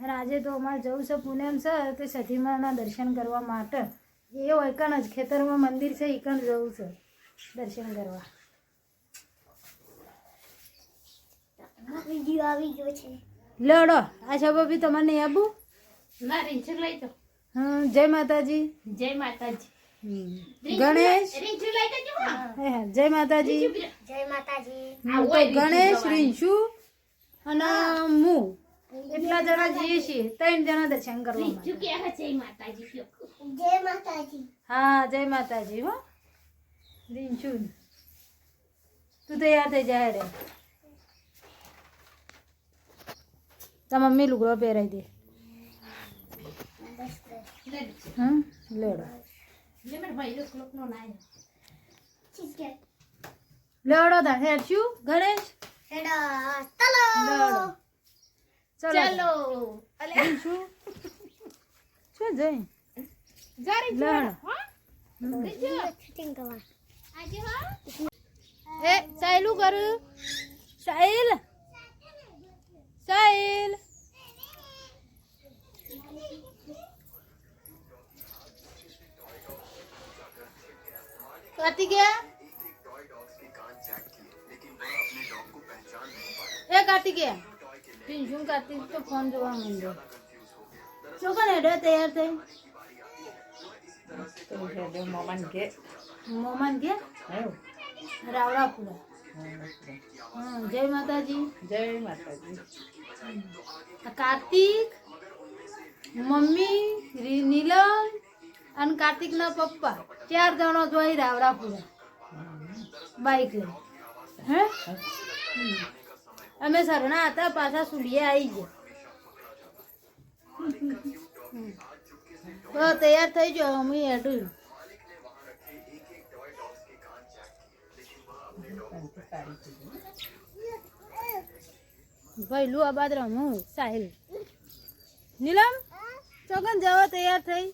અને આજે તો અમારે જવું છે પૂનમ છે તે સતીમાના દર્શન કરવા માટે. એ હોય જ ખેતરમાં મંદિર છે એકણ જવું છે દર્શન કરવા. વીડિયો આવી ગયો છે. લડો આશા ભાભી તમારે નહીં આવું ના રીંછું લઈ તો હમ જય માતાજી. જય માતાજી. ગણેશ. રીંછું લઈ તો હા, જય માતાજી. જય માતાજી. ગણેશ રીંશુ અને હું એટલા જણા જઈએ છીએ. ત્રણ જણા દર્શન કરવા જય માતાજી જય માતાજી. હા જય માતાજી હો. રીંશુ તું તૈયાર થઈ જાય રે તાર મમ્મી લુગડો પહેરાવી દે. લેડો. ગણેશ? હેડો ભાઈ લો ક્લોક નો ના ચીઝ લેડો તાર હેડશું ગણેશ હેડો ચલો લેડો ચલો ચાલો રીંશુ શું જઈ જારી લેડો શૂટિંગ કરવા આજે હા એ સાયલું કર સાહિલ સાહિલ કાર્તિકેય એ કાર્તિકેય પિંજું કાર્તિક તો ફોન જોવા માંડ્યો ચોકન હેડે તૈયાર થઈ મોમાન કે રાવડા પૂરા જય માતાજી જય માતાજી કાર્તિક મમ્મી નીલમ અને કાર્તિકના પપ્પા ચાર જણો જોઈ રાવડા પૂરા બાઈક હે. અમે સરણા હતા પાછા સુડીએ આવી ગયા. તો તૈયાર થઈ જાઓ અમે હેડું. ભાઈ લુઆ બાદરા હું સાહિલ. નીલમ ચોકન જવા તૈયાર થઈ.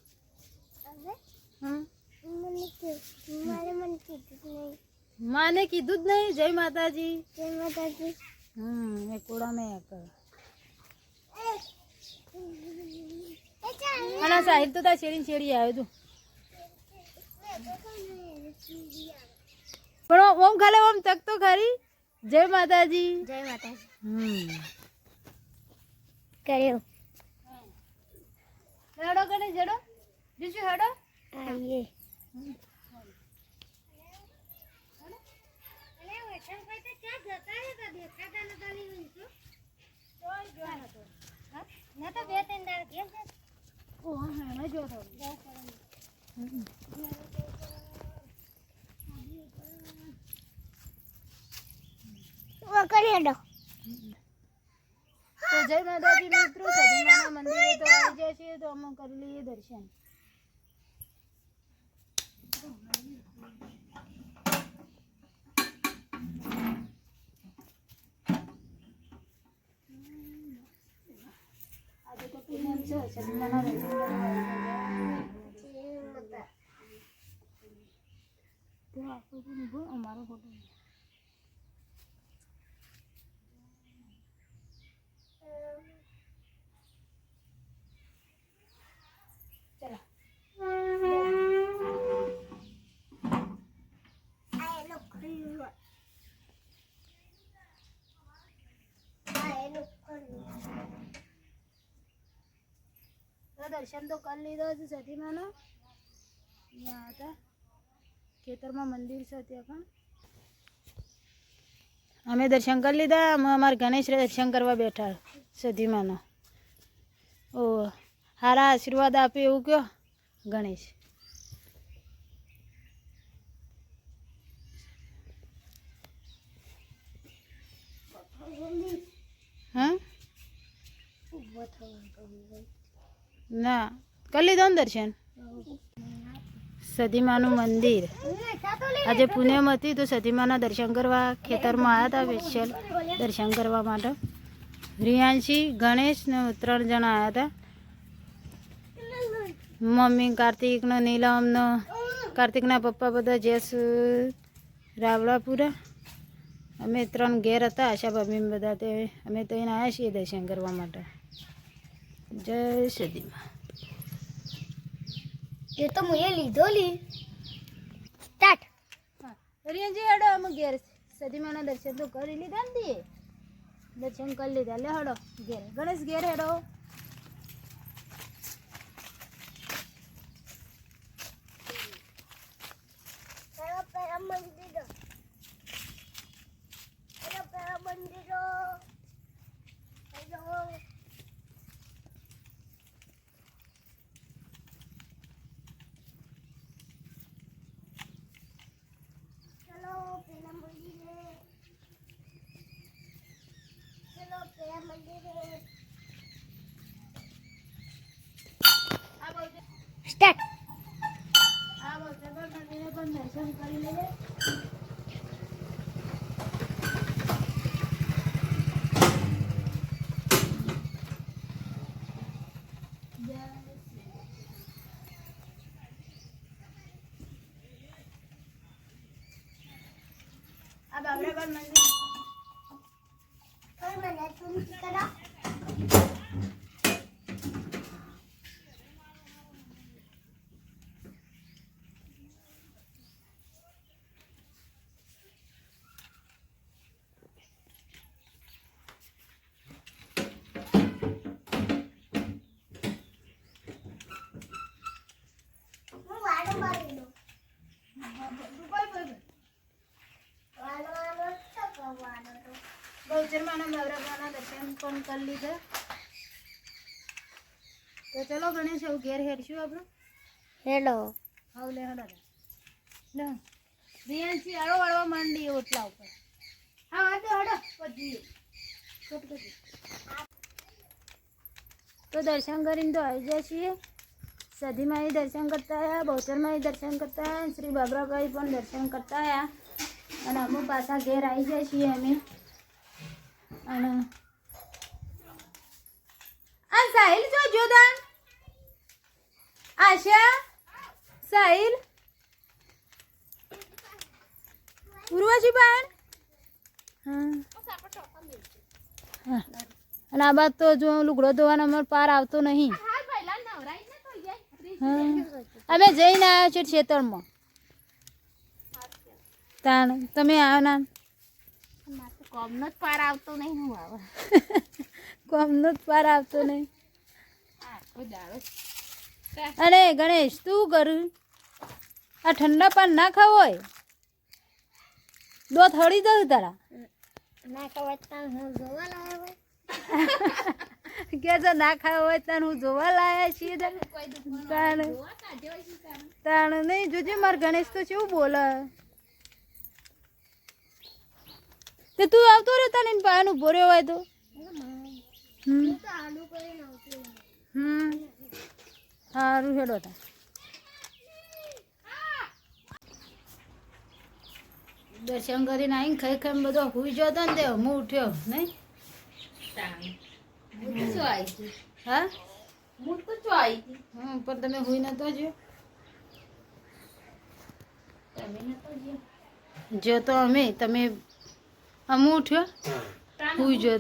માને કીધું જ નહીં. જય માતાજી. જય માતાજી. હમ એ કોડા મેં એક. એ અને સાહેબ તો તા શેરીન શેરી આવ્યો તું. પણ ઓમ- ખાલે ઓમ તક તો ખરી. જય માતાજી. જય માતાજી. હમ. કર્યો. હેડો કને જડો બીજું હડો. આઈએ ઓહ હા મેં જોતો કરી હેડો તો? જય માતાજી મિત્રો. સદીમાના મંદિરે તો આવી જશે તો અમે કરી લઈએ દર્શન આજે તો પૂનમ છે સદીમાના દર્શન કરવા આવી ગયા. તો આખો દિન ઊભો, અમારો ફોટો ચલો આ એનો ખુલ્લું આ એનું ખુલ્લું તો દર્શન તો કરી લીધો છે સતીમાનો. ત્યાં હતા. ખેતરમાં મંદિર છે ત્યાં પણ. અમે દર્શન કરી લીધા. અમે અમારા ગણેશ દર્શન કરવા બેઠા સધીમાનો ઓ હારા આશીર્વાદ આપે એવું કયો? ગણેશ. હા ના. કલી લીધો છે સતીમાનું મંદિર. આજે પુણેમાં હતી તો સતીમાના દર્શન કરવા ખેતરમાં આવ્યા હતા સ્પેશિયલ દર્શન કરવા માટે. રિયાંશી, ગણેશ ને ત્રણ જણા આવ્યા હતા. મમ્મી કાર્તિકનો, નીલમનો, કાર્તિકના પપ્પા બધા જેસ, રાવળાપુરા. અમે ત્રણ ઘેર હતા, આશા ભાભી બધા તે, અમે તો એને આવ્યા છીએ દર્શન કરવા માટે. જય સદીમાં એ તો મુએ લીધો લી. સ્ટાર્ટ. રિયાજી હડો અમે ઘેર. સદીમાના દર્શન તો કરી લીધા ને દર્શન કરી લીધા. લે હડો ઘેર. ગણેશ ઘેર હેડો પેલા પેલા મંદિરો પેલા પેલા મંદિરો હેલો ચલો પેલા મંદિરે ચલો પેલા મંદિરે સ્ટાર્ટ આ બોલતે પણ મંદિરે પણ દર્શન કરી લેજે આ બાબરાબાદ મંદિર કોઈ મને તું કરો હું વાડો મારી દઉં વાડો વાડો તો કહું વાડો તો બહુચરમાના બાબરાબાના દર્શન પણ કરી લીધા તો ચલો ગણેશ એવું ઘેર હેરશું આપણે હેલો. હાવ લે હડા લે રિયાન્સી આડો વાળવા માંડી ઓટલા ઉપર હા હડો હડો પછી કટ કટ તો દર્શન કરીને તો આવી જાય છીએ સધીમાઈ દર્શન કરતા આવ્યા બહુચરમાઈ દર્શન કરતા આવ્યા શ્રી બાબરાભાઈ પણ દર્શન કરતા આવ્યા અને અમુક પાછા ઘેર આવી જાય છીએ અમે અને આ સાહિલ જો જોદાન આશા સાહિલ ઉર્વશી બેન હા હા. અને આ બાદ તો જો લુગડો ધોવાનો અમારો પાર આવતો નહીં. અમે જઈને આવ્યા છીએ ખેતરમાં તાણ તમે આવના કોમનો જ પાર આવતો નહીં હું આવે. કોમનો જ પાર આવતો નહીં. અરે ગણેશ તું કરું? આ ઠંડા પાન ના ખાવો હોય? દો થોડી દઉં તારા. ના હું જોવા લાવ્યો કે જો ના ખાવો હોય તાણ હું જોવા લાયા છીએ જોવા તાણ. તાણ નહીં જોજે મારે ગણેશ તો કેવું બોલે? તે તું આવતો રહ્યો તને આનું ભર્યો હોય તો? હમ. સારું હેડો તા. દર્શન કરીને આવીને ખાઈ ખાઈ બધો હુઈ જતો ને તે હું ઉઠ્યો, નહીં? હતી હા? હું તો હમ, પણ તમે હુઈ નતો જો જો અમે, તમે અમુ ઉઠ્યો? હું જો.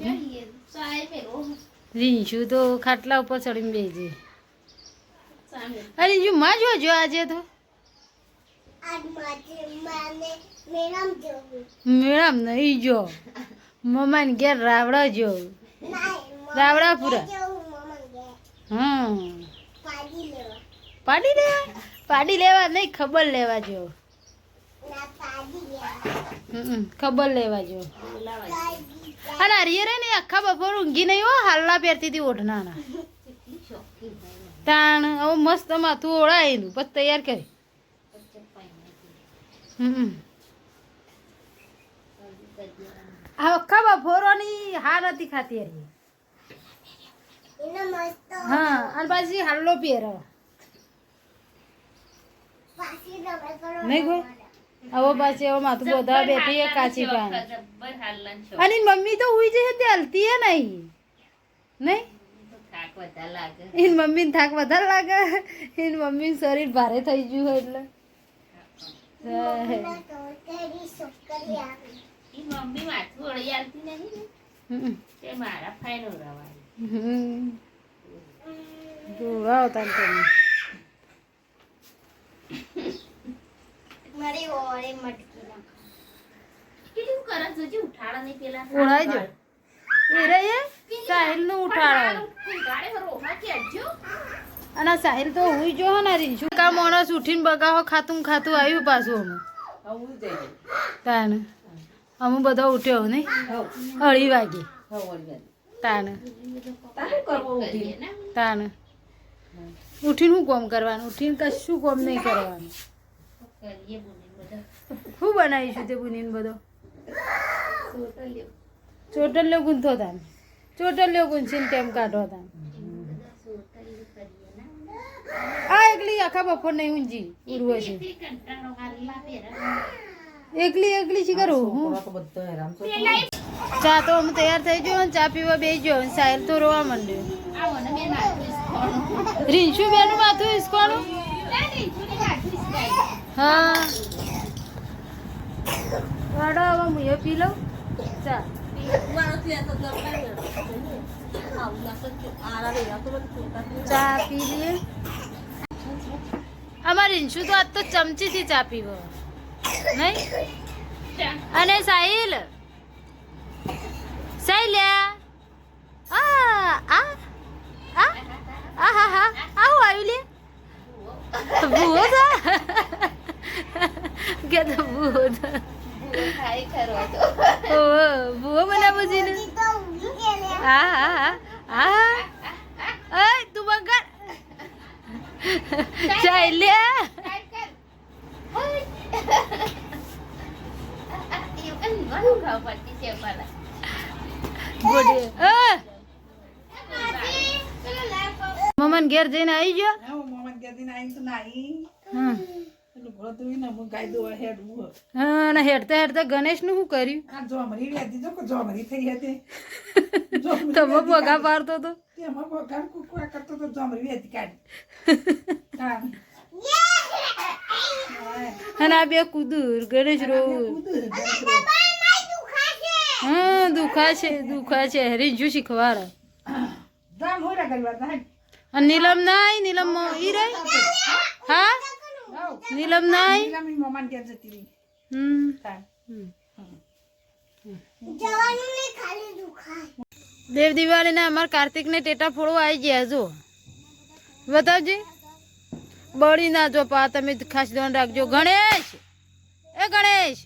રીંછું તો ખાટલા ઉપર ચડીને બેસી અરે જો માં જોજો આજે તો. મેળામ નહીં જો. મમ્માને ઘેર રાવડા જો. રાવડા પૂરા. હમ. પાડી લેવા. પાડી લેવા નહીં, ખબર લેવા જો. પાડી હમ ખબર લેવા જો. અને હરિયરે ને આખા બપોર ઊંઘી નહીં હો હાલના પહેરતી હતી ઓઢનાના. તાણ હવે મસ્ત માથું ઓળાયેલું પછી તૈયાર કરી. આ આખા બપોરોની હાર હતી ખાતી હરી હા અને પાછી હાલ્લો પહેરો. નહીં કોઈ હવે પાછી એવો માથું બોધા બેઠી એ કાચી પાન અને એની મમ્મી તો ઉઈ જશે તે હલતી હે નહીં? નહીં? એન થાક વધારે લાગે. એની મમ્મીને થાક વધારે લાગે. એન મમ્મીનું શરીર ભારે થઈ ગયું હોય એટલે. મમ્મી માથું ઓળી આવતી નહીં તે મારા ફાઈન હમ. ધોળવાઓ તમે. મારી ઓરે મટકી નાખ. કેટલું કરે જોજે ઉઠાડા નહીં પેલા ઓળાઈ જો એ રહી સાહિલનું ઉઠાડો ગાડે રોહા કે અડજો અને સાહિલ તો હુઈ જો હો ને રીંછું કા માણસ ઉઠીને બગાવો ખાતું ખાતું આવ્યું પાછું અમે? તાને. અમે બધા ઉઠ્યો નહીં? અઢી વાગે. તાને. તાને. ઉઠીને શું કોમ કરવાનું? ઉઠીને કશું કોમ નહીં કરવાનું. કરીએ બોલી બધા. શું બનાવીશું તે બુનીન બધો? ચોટલ લો ચોટલ્યો ગુંથો તાને. ચોટલ્યો ગુંથીને ટેમ કાઢો લ્યો આ એકલી આખા બપોર નહીં ઊંજી ઉરવો છે એકલી એકલી શી કરું? હું? ચા તો અમે તૈયાર થઈ ગયો અને ચા પીવા બેસી ગયો અને સાહેલ તો રોવા માંડ્યો. રીંછું બેનું માથું ઈસકોણું? હા. વાડો હવે હું પી લઉં. ચા. ચા પી લઈએ. અમારે રીંછું તો તો ચમચીથી ચા પીવો. નહીં? અને સાહિલ? સાહિલ્યા આ. આ આ. હા હા. આવું આવ્યું લે? ભૂવો થા કે તો ભૂવો થા ઓહો ભૂવો બનાવો છે ને તો ઊંઘી ગયેલી આ. હા હા હા હા એ તું બગાડ ચાલ્યા બોડી એ મમન ઘેર જઈને આવી ગયો હા હા અને હેડતા હેડતા ગણેશનું શું કર્યું તમે પગા પાડતો તો? અને આ બે કુદુર ગણેશ રોવું હા દુખા છે દુખા છે રીંજુ. શીખવાડે. અને નીલમ નાય નીલમ ઈ રહી હા? નીલમ નાય હમ હમ. જવાનું નહીં ખાલી દુખાય દેવ દિવાળીને અમાર કાર્તિકને ટેટા ફોડવા આવી ગયા જો. બતાવજી. બળી ના જો પા તમે ખાસ ધ્યાન રાખજો. ગણેશ! એ ગણેશ!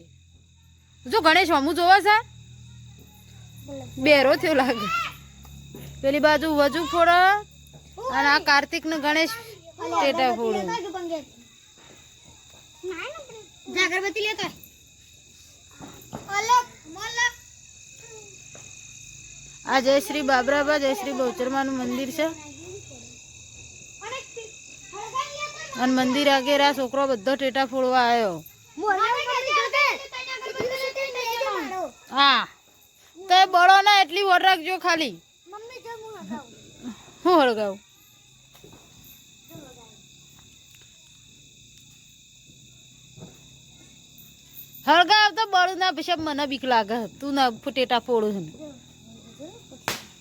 જો ગણેશ અમુ જોવા છે? બેરો થયો લાગે. પેલી બાજુ વજુ ફોડો. અને આ કાર્તિક ને ગણેશ ટેટા ફોડો. જાગરબત્તી લેતો આ જય શ્રી બાબરાબા જય શ્રી બહુચરમાનું મંદિર છે. અને મંદિર આગળ આ છોકરો બધો ટેટા ફોડવા આવ્યો. હા. તો બળો ના એટલી વર રાખજો ખાલી. હું હળગાવ? હળગાવ આવતા બળું ના પછી મને બીક લાગે. તું ના ટેટા ફોડું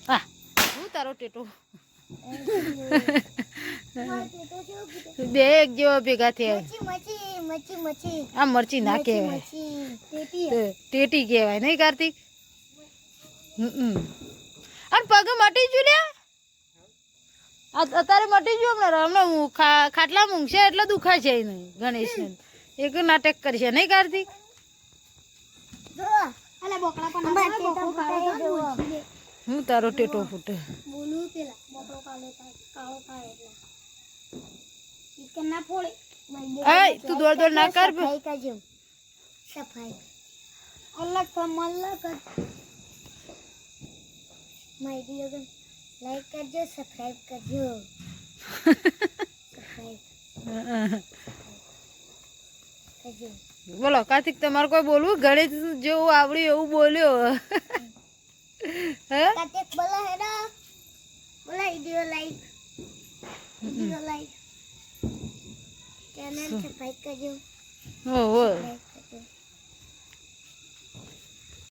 હા હું તારો ટેટો. બે એક જેવા ભેગા થયા. આ મરચી ના કહેવાય. ટેટી. કહેવાય નહીં કાર્તિક? અને પગ મટી જુ લે આ અત્યારે મટી ગયું હમણાં હમણાં ખાટલા મૂંઘશે એટલે દુખાશે નહીં ગણેશને. એક નાટક કરશે નહીં કાર્તિક જો અલે બોકડા પણ બોકડો કાળો જો હું તારો ટેટો ફૂટે? બોલું પેલા બોકડો કાળો કાળો થાય એટલે. ના ફોડે. એય, તું દોડ દોડ ના કર. સફાઈ કરજો. સફાઈ. અલગ ફોર્મ અલગ મારી વિડિયો લાઈક કરજો સબસ્ક્રાઇબ કરજો. સબસ્ક્રાઇબ કરજો. બોલો કાર્તિક તમારે કોઈ બોલવું? ગણેશ જેવું આવડ્યું એવું બોલ્યો. હે? કાતે બોલા હેડો. બોલા video like video like channel subscribe કરજો. હો હો.